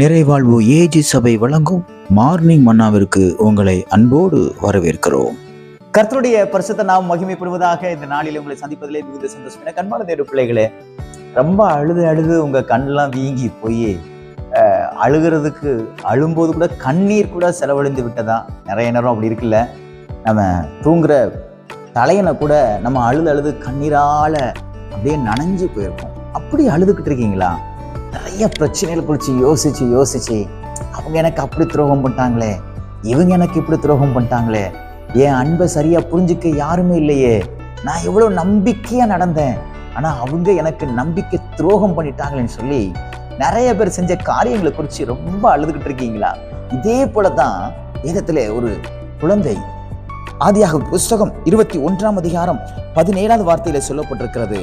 நிறைவாழ்வு AG சபை வழங்கும் morning மன்னாவிற்கு உங்களை அன்போடு வரவேற்கிறோம். கர்த்தருடைய பரிசுத்த நாம் மகிமைப்படுவதாக இந்த நாளில் உங்களை சந்திப்பதிலே மிகுந்த சந்தோஷம். என கண்மான தேடு பிள்ளைகளே ரொம்ப அழுது அழுது உங்க கண்ணெல்லாம் வீங்கி போய் அழுகிறதுக்கு அழும்போது கூட கண்ணீர் கூட செலவழிந்து விட்டதா? நிறைய நேரம் அப்படி இருக்குல்ல. நம்ம தூங்குற தலையனை கூட நம்ம அழுது அழுது கண்ணீரால அப்படியே நனைஞ்சு போயிருக்கோம் அப்படி அழுதுகிட்டு இருக்கீங்களா? நிறைய பிரச்சனைகள் குறித்து யோசிச்சு யோசிச்சு அவங்க எனக்கு அப்படி துரோகம் பண்ணிட்டாங்களே இவங்க எனக்கு இப்படி துரோகம் பண்ணிட்டாங்களே என் அன்பை சரியா புரிஞ்சுக்க யாருமே இல்லையே நான் எவ்வளவு நம்பிக்கையா நடந்தேன் ஆனால் அவங்க எனக்கு நம்பிக்கை துரோகம் பண்ணிட்டாங்களேன்னு சொல்லி நிறைய பேர் செஞ்ச காரியங்களை குறித்து ரொம்ப அழுதுகிட்டு இருக்கீங்களா? இதே போல தான் வேதத்தில் ஒரு குழந்தை ஆதியாக புஸ்தகம் இருபத்தி ஒன்றாம் அதிகாரம் பதினேழாவது வார்த்தையில சொல்லப்பட்டிருக்கிறது.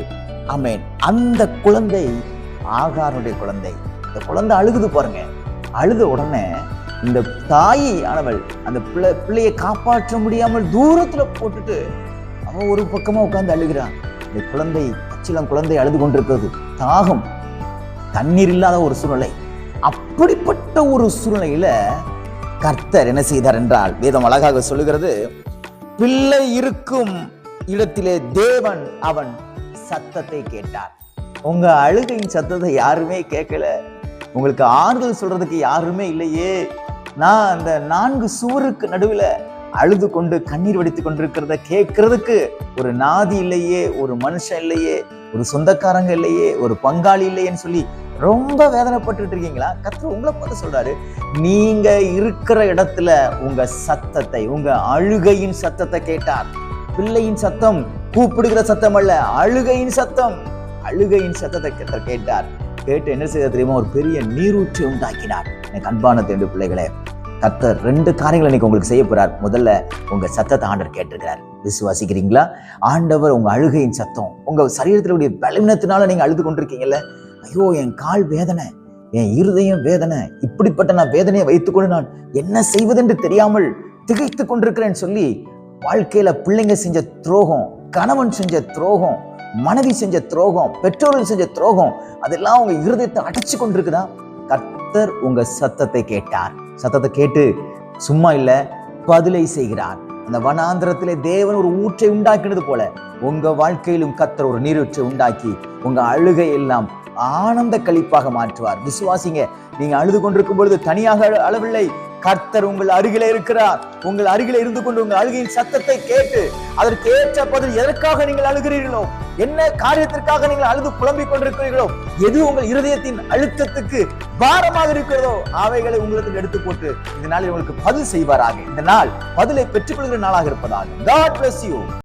ஆமென். அந்த குழந்தை ஆகாருடைய குழந்தை. இந்த குழந்தை அழுகுது பாருங்க. அழுத உடனே இந்த தாயி ஆனவள் அந்த பிள்ளை பிள்ளையை காப்பாற்ற முடியாமல் தூரத்துல போட்டுட்டு அவன் ஒரு பக்கமா உட்கார்ந்து அழுகிறான் இந்த குழந்தை அச்சிலம் குழந்தை அழுது கொண்டிருக்கிறது. தாகம் தண்ணீர் இல்லாத ஒரு சூழ்நிலை. அப்படிப்பட்ட ஒரு சூழ்நிலையில கர்த்தர் என்ன செய்தார் என்றால் வேதம் அழகாக சொல்லுகிறது பிள்ளை இருக்கும் இடத்திலே தேவன் அவன் சத்தத்தை கேட்டார். உங்கள் அழுகையின் சத்தத்தை யாருமே கேட்கல. உங்களுக்கு ஆறுதல் சொல்கிறதுக்கு யாருமே இல்லையே. நான் அந்த நான்கு சுவருக்கு நடுவில் அழுது கொண்டு கண்ணீர் வடித்து கொண்டிருக்கிறத கேட்கறதுக்கு ஒரு நாதி இல்லையே ஒரு மனுஷன் இல்லையே ஒரு சொந்தக்காரங்க இல்லையே ஒரு பங்காளி இல்லையேன்னு சொல்லி ரொம்ப வேதனைப்பட்டு இருக்கீங்களா? கர்த்தர் உங்களை பார்த்து சொல்றாரு. நீங்க இருக்கிற இடத்துல உங்க சத்தத்தை உங்க அழுகையின் சத்தத்தை கேட்டார். பிள்ளையின் சத்தம் கூப்பிடுகிற சத்தம் அல்ல அழுகையின் சத்தம். அழுகையின் சத்தத்தை கர்த்தர் கேட்டார். கேட்டு என்ன செய்த தெரியுமா? ஒரு பெரிய நீரூற்றை உண்டாக்கினார். எனக்கு அன்பான தேண்டு பிள்ளைகளே கத்தர் ரெண்டு காரியங்களை இன்னைக்கு உங்களுக்கு செய்ய போறார். முதல்ல உங்க சத்தத்தை ஆண்டர் கேட்டிருக்கிறார். விசுவாசிக்கிறீங்களா? ஆண்டவர் உங்க அழுகையின் சத்தம் உங்க சரீரத்தினுடைய பலவீனத்தினால நீங்க அழுது கொண்டிருக்கீங்கல்ல. ஐயோ என் கால் வேதனை என் இருதயம் வேதனை இப்படிப்பட்ட நான் வேதனையை வைத்துக்கொண்டு நான் என்ன செய்வதென்று தெரியாமல் திகைத்து கொண்டிருக்கிறேன்னு சொல்லி வாழ்க்கையில பிள்ளைங்க செஞ்ச துரோகம் கணவன் செஞ்ச துரோகம் மனைவி செஞ்ச துரோகம் பெற்றோர்கள் செஞ்ச துரோகம் அதெல்லாம் உங்க இருதயத்தை அடைச்சு கொண்டிருக்குதா? கர்த்தர் உங்க சத்தத்தை கேட்டார். சத்தத்தை கேட்டு சும்மா இல்ல பதிலை செய்கிறார். அந்த வனாந்திரத்திலே தேவன் ஒரு ஊற்றை உண்டாக்கினது போல உங்க வாழ்க்கையிலும் கத்தர் ஒரு நீரூற்றை உண்டாக்கி உங்க அழுகை எல்லாம் ஆனந்த கழிப்பாக மாற்றுவார். விசுவாசிங்க நீங்க அழுது கொண்டிருக்கும் பொழுது தனியாக அளவில்லை கர்த்தர் உங்கள் அருகில இருக்கிறார். உங்கள் அருகில இருந்து கொண்டு உங்கள் அழுகையின் சத்தத்தை கேட்டு அதற்கு ஏற்ற பதில் எதற்காக நீங்கள் அழுகிறீர்களோ என்ன காரியத்திற்காக நீங்கள் அழுது புலம்பிக் கொண்டிருக்கிறீர்களோ எது உங்கள் இருதயத்தின் அழுத்தத்துக்கு பாரமாக இருக்கிறதோ அவைகளை உங்களுக்கு எடுத்து போட்டு இந்த நாளில் உங்களுக்கு பதில் செய்வாராக. இந்த நாள் பதிலை பெற்றுக்கொள்கிற நாளாக இருப்பதாக. God bless you